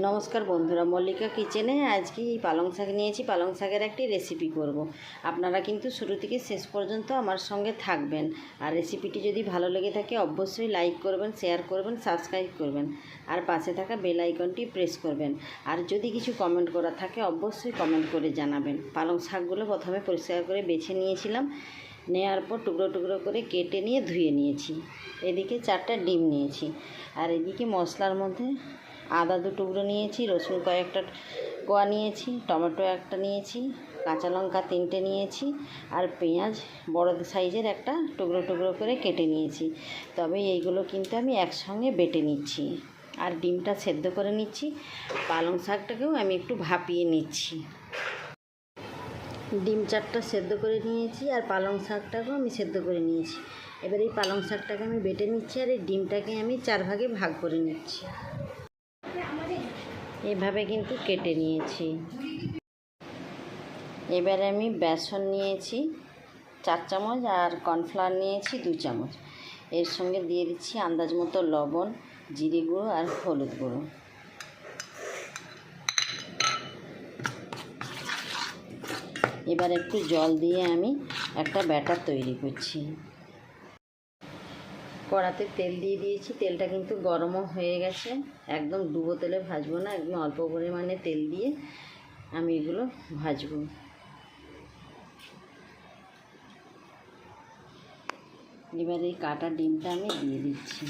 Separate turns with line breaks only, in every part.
নমস্কার বন্ধুরা, মল্লিকা কিচেনে আজকে এই পালং শাক নিয়েছি। পালং শাকের একটি রেসিপি করব। আপনারা কিন্তু শুরু থেকে শেষ পর্যন্ত আমার সঙ্গে থাকবেন। আর রেসিপিটি যদি ভালো লেগে থাকে, অবশ্যই লাইক করবেন শেয়ার করবেন সাবস্ক্রাইব করবেন। আর পাশে থাকা বেল আইকনটি প্রেস করবেন। আর যদি কিছু কমেন্ট করা থাকে, অবশ্যই কমেন্ট করে জানাবেন। পালং শাকগুলো প্রথমে পরিষ্কার করে বেছে নিয়েছিলাম। নেওয়ার পর টুকরো টুকরো করে কেটে নিয়ে ধুয়ে নিয়েছি। এদিকে চারটা ডিম নিয়েছি। আর এদিকে মশলার মধ্যে আদা দু টুকরো নিয়েছি, রসুন কয়েকটা কোয়া নিয়েছি, টমেটো একটা নিয়েছি, কাঁচা লঙ্কা তিনটে নিয়েছি, আর পেঁয়াজ বড় সাইজের একটা টুকরো টুকরো করে কেটে নিয়েছি। তবে এইগুলো কিন্তু আমি একসঙ্গে বেটে নিচ্ছি। আর ডিমটা সেদ্ধ করে নিচ্ছি, পালং শাকটাকেও আমি একটু ভাপিয়ে নিচ্ছি। ডিম চারটা সেদ্ধ করে নিয়েছি, আর পালং শাকটাকেও আমি সেদ্ধ করে নিয়েছি। এবার এই পালং শাকটাকে আমি বেটে নিচ্ছি, আর এই ডিমটাকে আমি চার ভাগে ভাগ করে নিচ্ছি। এভাবে কিন্তু কেটে নিয়েছি। এবারে আমি বেসন নিয়েছি, চার চামচ, আর কর্নফ্লাওয়ার নিয়েছি দু চামচ। এর সঙ্গে দিয়ে দিচ্ছি আন্দাজ মতো লবণ, জিরে গুঁড়ো, আর হলুদ গুঁড়ো। এবার একটু জল দিয়ে আমি একটা ব্যাটার তৈরি করছি। কড়াতে তেল দিয়ে দিয়েছি। তেলটা কিন্তু গরমও হয়ে গেছে। একদম ডুবো তেলে ভাজবো না, একদম অল্প পরিমাণে তেল দিয়ে আমি এগুলো ভাজবো। এবার এই কাটা ডিমটা আমি দিয়ে দিচ্ছি।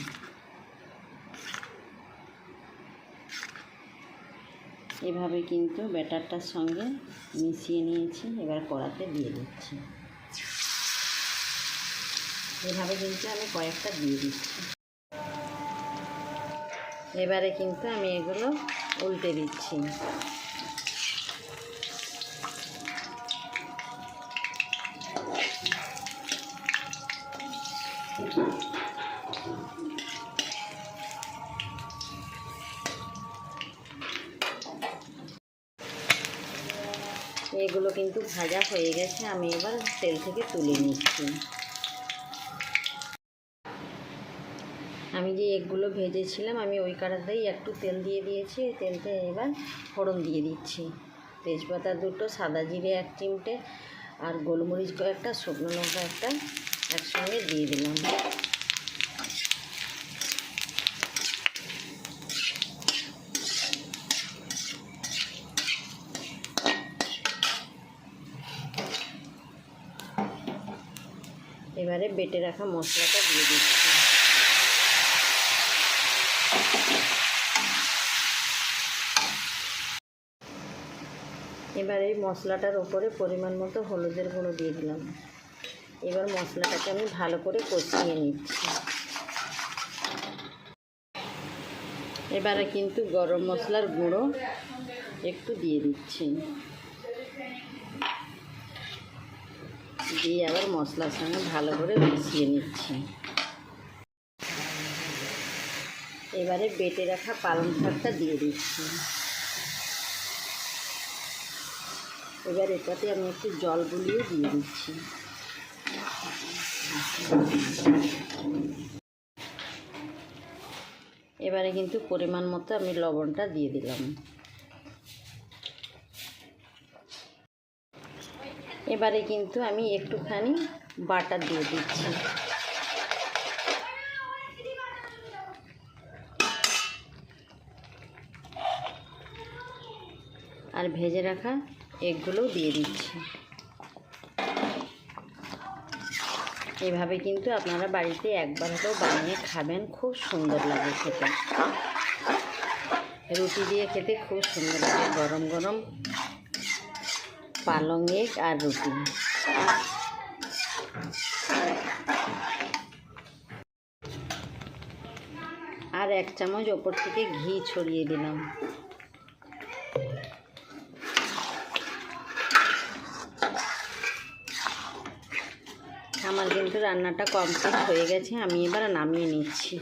এভাবে কিন্তু ব্যাটারটার সঙ্গে মিশিয়ে নিয়েছি, এবার কড়াতে দিয়ে দিচ্ছি। এভাবে কিন্তু আমি কয়েকটা দিয়ে দিচ্ছি। এবারে কিন্তু আমি এগুলো উল্টে দিচ্ছি। এগুলো কিন্তু ভাজা হয়ে গেছে, আমি এবার তেল থেকে তুলে নিচ্ছি। আমি যে এগগুলো ভেজেছিলাম, আমি ওই কাটাতেই একটু তেল দিয়ে দিয়েছি। তেলতে এবার ফোড়ন দিয়ে দিচ্ছি। তেজপাতা দুটো, সাদা জিরে এক চিমটে, আর গোলমরিচ কয়েকটা, শুকনো লঙ্কা একটা একসঙ্গে দিয়ে দিলাম। এবারে বেটে রাখা মশলাটা দিয়ে দিচ্ছি। এবার এই মশলাটার ওপরে পরিমাণ মতো হলুদের গুঁড়ো দিয়ে দিলাম। এবার মশলাটাকে আমি ভালো করে কষিয়ে নিচ্ছি। এবারে কিন্তু গরম মশলার গুঁড়ো একটু দিয়ে দিচ্ছি। দিয়ে আবার মশলার সঙ্গে ভালো করে মিশিয়ে নিচ্ছি। এবারে বেটে রাখা পালং শাকটা দিয়ে দিচ্ছি। এবার এটাতে আমি একটু জল গুলিয়ে দিয়ে দিচ্ছি। এবারে কিন্তু পরিমাণ মতো আমি লবণটা দিয়ে দিলাম। এবারে কিন্তু আমি একটুখানি বাটার দিয়ে দিচ্ছি। আর ভেজে রাখা এগগুলোও দিয়ে দিচ্ছি। এভাবে কিন্তু আপনারা বাড়িতে একবার হলেও বানিয়ে খাবেন, খুব সুন্দর লাগে খেতে। রুটি দিয়ে খেতে খুব সুন্দর লাগে, গরম গরম পালং এগ আর রুটি। আর এক চামচ ওপর থেকে ঘি ছড়িয়ে দিলাম। আমার কিন্তু রান্নাটা কমপ্লিট হয়ে গেছে আমি এবার নামিয়ে নিচ্ছি।